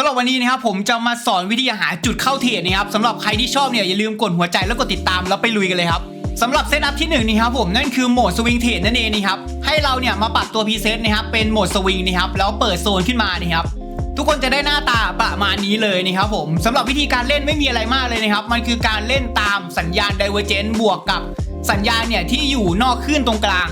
ำหรับวันนี้นะครับผมจะมาสอนวิธีหาจุดเข้าเทรดนะครับสำหรับใครที่ชอบเนี่ยอย่าลืมกดหัวใจแล้วกดติดตามแล้วไปลุยกันเลยครับสำหรับเซตอัพที่หนึ่งนี่ครับผมนั่นคือโหมดสวิงเทรดนั่นเองนะครับให้เราเนี่ยมาปรับตัวพรีเซตนะครับเป็นโหมดสวิงนะครับแล้วเปิดโซนขึ้นมานะครับทุกคนจะได้หน้าตาประมาณนี้เลยนะครับผมสำหรับวิธีการเล่นไม่มีอะไรมากเลยนะครับ มันคือการเล่นตามสัญญาณ Divergent บวกกับสัญญาณเนี่ยที่อยู่นอกคลื่นตรงกลาง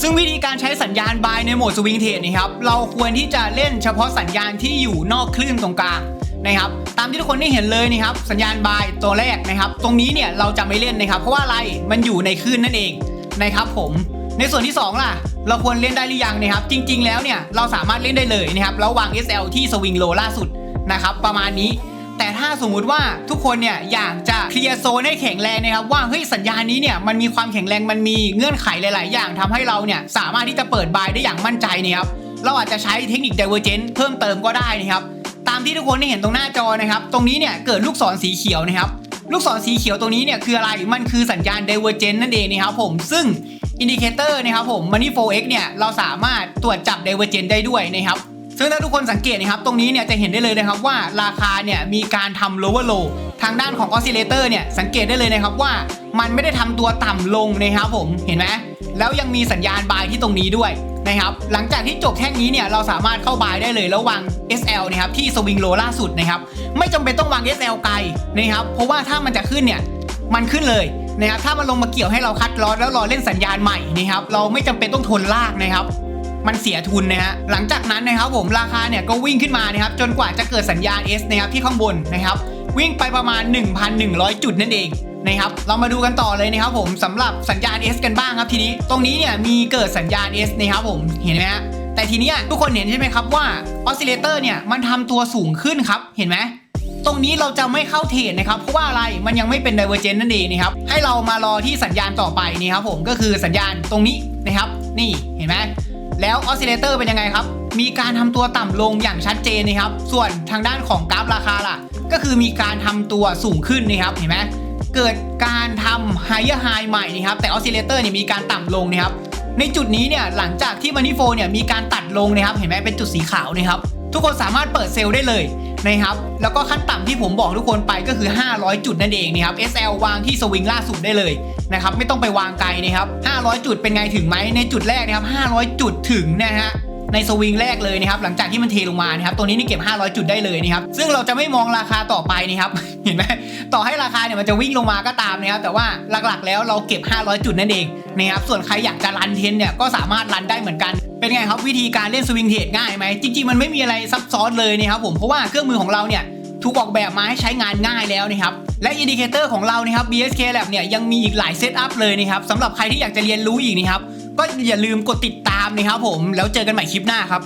ซึ่งวิธีการใช้สัญญาณบายในโหมดสวิงเทรดนะครับเราควรที่จะเล่นเฉพาะสัญญาณที่อยู่นอกคลื่นตรงกลางนะครับตามที่ทุกคนได้เห็นเลยนะครับสัญญาณบายตัวแรกนะครับตรงนี้เนี่ยเราจะไม่เล่นนะครับเพราะว่าอะไรมันอยู่ในคลื่นนั่นเองนะครับผมในส่วนที่ 2 ล่ะ เราควรเล่นได้หรือยังนะครับ จริง ๆ แล้วเนี่ยเราสามารถเล่นได้เลยนะครับแล้ววาง SL ที่สวิงโลล่าสุดนะครับประมาณนี้ แต่ถ้าสมมุติว่าทุกคนเนี่ยอยากจะเคลียร์โซนให้แข็งแรงนะครับว่าเฮ้ยสัญญานี้เนี่ยมันมีความแข็งแรงมันมีเงื่อนไขหลาย ๆ อย่างทำให้เราเนี่ยสามารถที่จะเปิดบายได้อย่างมั่นใจนะครับเราอาจจะใช้เทคนิค Divergent เพิ่มเติมก็ได้นะครับตามที่ทุกคนได้เห็นตรงหน้าจอนะครับตรงนี้เนี่ยเกิดลูกศรสีเขียวนะครับลูกศรสีเขียวตรงนี้เนี่ยคืออะไรมันคือสัญญาณ Divergent นั่นเองนะครับผมซึ่งอินดิเคเตอร์นะครับผม Money 4X เนี่ยเราสามารถตรวจจับ Divergent ได้ด้วยนะครับ ซึ่งถ้าทุกคนสังเกตนะครับตรงนี้เนี่ยจะเห็นได้เลยนะครับว่าราคาเนี่ยมีการทำ lower low ทางด้านของ oscillator เนี่ยสังเกตได้เลยนะครับว่ามันไม่ได้ทำตัวต่ำลงนะครับผมเห็นไหมแล้วยังมีสัญญาณบายที่ตรงนี้ด้วยนะครับหลังจากที่จบแท่งนี้เนี่ยเราสามารถเข้าบายได้เลยแล้ววาง SL นะครับที่สวิงโลล่าสุดนะครับไม่จำเป็นต้องวาง SL ไกลนะครับเพราะว่าถ้ามันจะขึ้นเนี่ยมันขึ้นเลยนะครับถ้ามันลงมาเกี่ยวให้เราคัดลอสแล้วรอเล่นสัญญาณใหม่นะครับเราไม่จำเป็นต้องทนลากนะครับ มันเสียทุนนะฮะหลังจากนั้นนะครับผมราคาเนี่ยก็วิ่งขึ้นมานะครับจนกว่าจะเกิดสัญญาณ S นะครับที่ข้างบนนะครับวิ่งไปประมาณ 1,100 จุดนั่นเองนะครับเรามาดูกันต่อเลยนะครับผมสำหรับสัญญาณ S กันบ้างครับทีนี้ตรงนี้เนี่ยมีเกิดสัญญาณ S นะครับผมเห็นไหมฮะแต่ทีนี้ทุกคนเห็นใช่ไหมครับว่าออสซิเลเตอร์เนี่ยมันทำตัวสูงขึ้นครับเห็นไหมตรงนี้เราจะไม่เข้าเทรดนะครับเพราะว่าอะไรมันยังไม่เป็น Divergent นั่นเองนะครับให้เรามารอที่สัญญาณต่อไปนี่ครับผมก็คือสัญญาณตรงนี้นะครับ นี่เห็นไหม แล้วออสซิเลเตอร์เป็นยังไงครับ มีการทำตัวต่ำลงอย่างชัดเจนนะครับ ส่วนทางด้านของกราฟราคาล่ะ ก็คือมีการทำตัวสูงขึ้นนะครับ เห็นไหมเกิดการทำไฮเออร์ไฮใหม่นะครับ แต่ออสซิเลเตอร์เนี่ยมีการต่ำลงนะครับ ในจุดนี้เนี่ยหลังจากที่มันนี่โฟเนี่ยมีการตัดลงนะครับ เห็นไหมเป็นจุดสีขาวนะครับ ทุกคนสามารถเปิดเซลล์ได้เลยนะครับ แล้วก็ขั้นต่ำที่ผมบอกทุกคนไปก็คือ 500 จุดนั่นเองนะครับ SL วางที่สวิงล่าสุดได้เลยนะครับ ไม่ต้องไปวางไกลนะครับ 500 จุดเป็นไงถึงไหมในจุดแรกนะครับ 500 จุดถึงนะฮะ ในสวิงแรกเลยนะครับหลังจากที่มันเทลงมานะครับตัวนี้นี่เก็บ 500 จุดได้เลยนะครับซึ่งเราจะไม่มองราคาต่อไปนะครับเห็นไหมต่อให้ราคาเนี่ยมันจะวิ่งลงมาก็ตามนะครับแต่ว่าหลักๆ แล้วเราเก็บ 500 จุดนั่นเองนะครับส่วนใครอยากจะรันเทนเนี่ยก็สามารถรันได้เหมือนกันเป็นไงครับวิธีการเล่นสวิงเทรดง่ายไหมจริงๆมันไม่มีอะไรซับซ้อนเลยนะครับผมเพราะว่าเครื่องมือของเราเนี่ยถูกออกแบบมาให้ใช้งานง่ายแล้วนะครับ และอินดิเคเตอร์ของเรานะครับ BSK Lab เนี่ยยังมีอีกหลายเซตอัพเลยนะครับสำหรับใครที่อยากจะเรียนรู้อีกนะครับ ก็อย่าลืมกดติดตาม นะครับผมแล้วเจอกันใหม่คลิปหน้าครับ